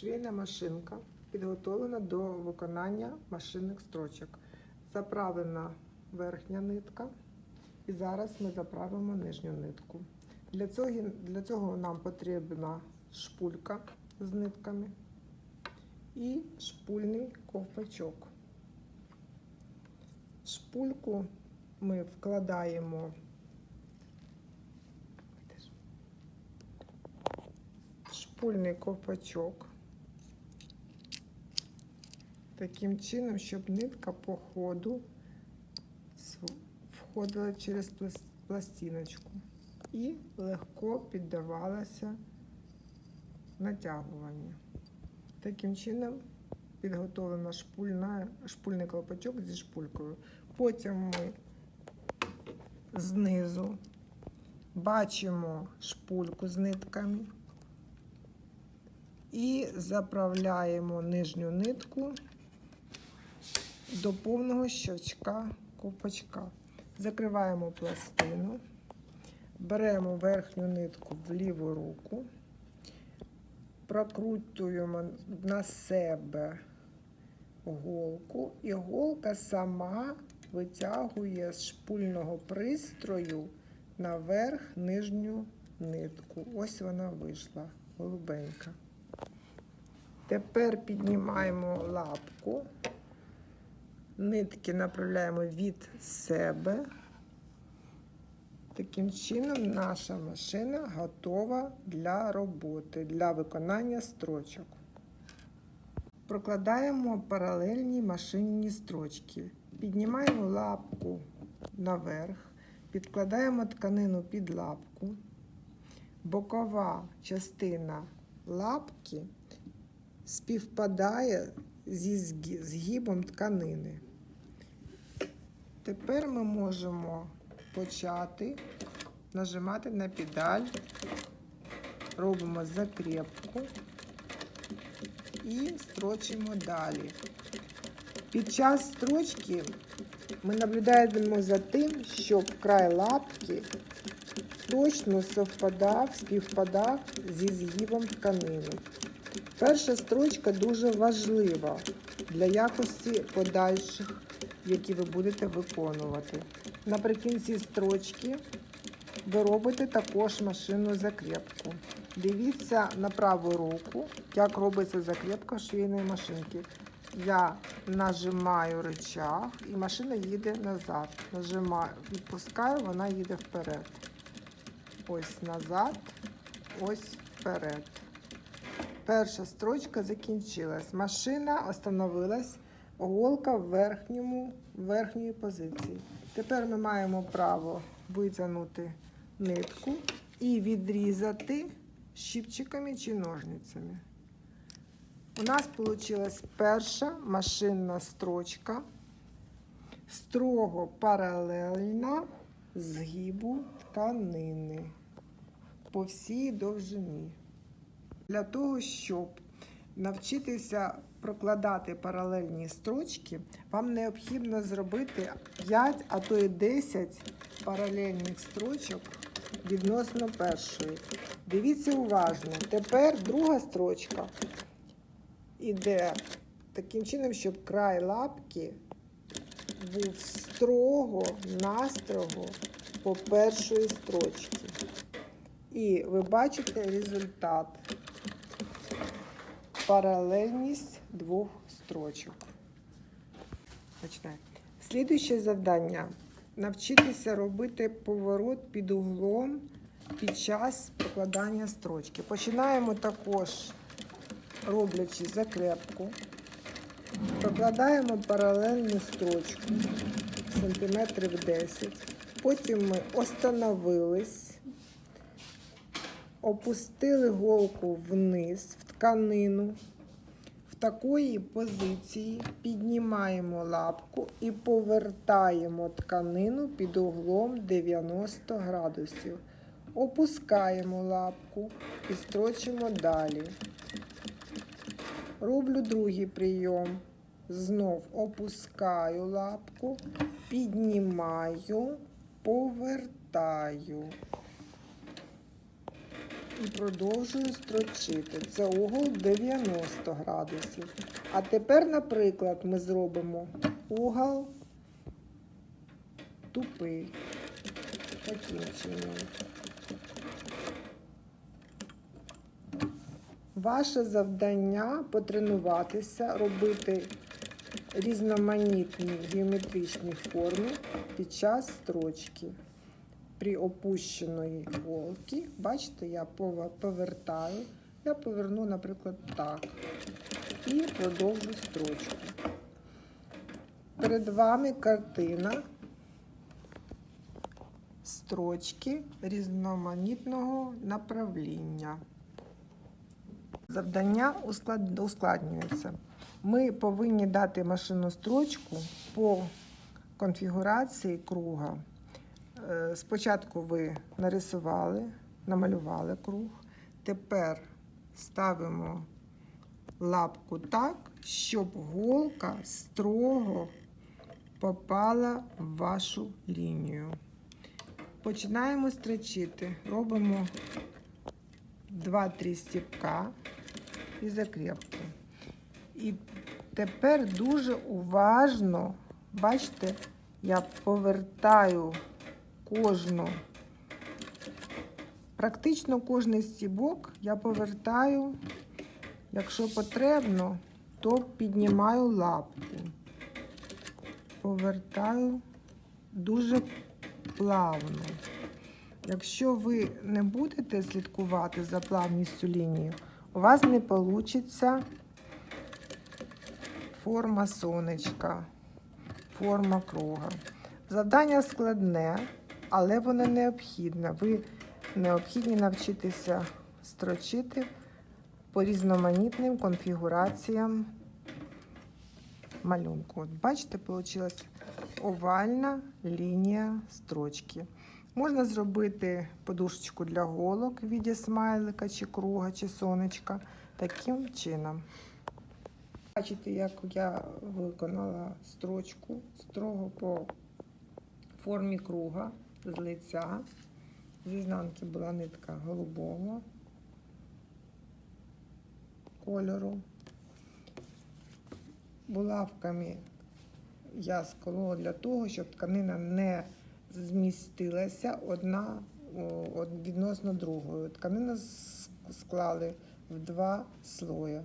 Швейна машинка підготовлена до виконання машинних строчок. Заправлена верхня нитка. І зараз ми заправимо нижню нитку. Для цього, для цього нам потрібна шпулька з нитками і шпульний ковпачок. Шпульку ми вкладаємо шпульний ковпачок таким чином, щоб нитка по ходу входила через пластиночку і легко піддавалася натягуванню. Таким чином підготовлена шпульна, шпульний колпачок зі шпулькою. Потім ми знизу бачимо шпульку з нитками і заправляємо нижню нитку до повного щелчка ковпачка. Закриваємо пластину, беремо верхню нитку в ліву руку, прокрутуємо на себе голку, і голка сама витягує з шпульного пристрою наверх нижню нитку. Ось вона вийшла, голубенька. Тепер піднімаємо лапку, нитки направляємо від себе. Таким чином наша машина готова для роботи, для виконання строчок. Прокладаємо паралельні машинні строчки. Піднімаємо лапку наверх, підкладаємо тканину під лапку. Бокова частина лапки співпадає зі згі- згибом тканини. Тепер ми можемо почати нажимати на педаль, робимо закріпку і строчимо далі. Під час строчки ми наблюдаємо за тим, щоб край лапки точно совпадав, співпадав зі згибом тканини. Перша строчка дуже важлива для якості подальших, які ви будете виконувати. Наприкінці строчки ви робите також машинну закріпку. Дивіться на праву руку, як робиться закріпка швейної машинки. Я нажимаю рычаг і машина їде назад. Нажимаю, відпускаю, вона їде вперед. Ось назад, ось вперед. Перша строчка закінчилась. Машина остановилась, голка в верхньому, верхньої позиції. Тепер ми маємо право витягнути нитку і відрізати щипчиками чи ножницями. У нас вийшла перша машинна строчка, строго паралельна згибу тканини по всій довжині. Для того, щоб навчитися прокладати паралельні строчки, вам необхідно зробити 5, а то й 10 паралельних строчок відносно першої. Дивіться уважно. Тепер друга строчка іде таким чином, щоб край лапки був строго, настрого по першої строчці. І ви бачите результат. Паралельність двох строчок. Починаємо. Завдання навчитися робити поворот під углом під час прокладання строчки. Починаємо також, роблячи закрепку. Прокладаємо паралельну строчку сантиметрів 10. Потім ми остановились, опустили голку вниз тканину. В такої позиції піднімаємо лапку і повертаємо тканину під углом 90 градусів. Опускаємо лапку і строчимо далі. Роблю другий прийом. Знов опускаю лапку, піднімаю, повертаю. І продовжую строчити. Це угол 90 градусів. А тепер, наприклад, ми зробимо угол тупий. Таким чином. Ваше завдання потренуватися, робити різноманітні геометричні форми під час строчки. При опущеної голки, бачите, я повертаю. Я поверну, наприклад, так. І продовжу строчку. Перед вами картина строчки різноманітного направління. Завдання ускладнюється. Ми повинні дати машинну строчку по конфігурації круга. Е, Спочатку ви нарисували, намалювали круг. Тепер ставимо лапку так, щоб голка строго попала в вашу лінію. Починаємо строчити. Робимо 2-3 стіпка і закріпки. І тепер дуже уважно, бачите, я повертаю кожну, практично кожний стібок я повертаю, якщо потрібно, то піднімаю лапку. Повертаю дуже плавно. Якщо ви не будете слідкувати за плавністю лінії, у вас не вийде форма сонечка, форма круга. Завдання складне, але воно необхідне. Ви необхідні навчитися строчити по різноманітним конфігураціям малюнку. От бачите, вийшла овальна лінія строчки. Можна зробити подушечку для голок в віді смайлика, чи круга, чи сонечка таким чином. Бачите, як я виконала строчку строго по формі круга з лиця. З ізнанки була нитка голубого кольору. Булавками я сколола для того, щоб тканина не змістилася одна відносно другої. Тканину склали в два слої.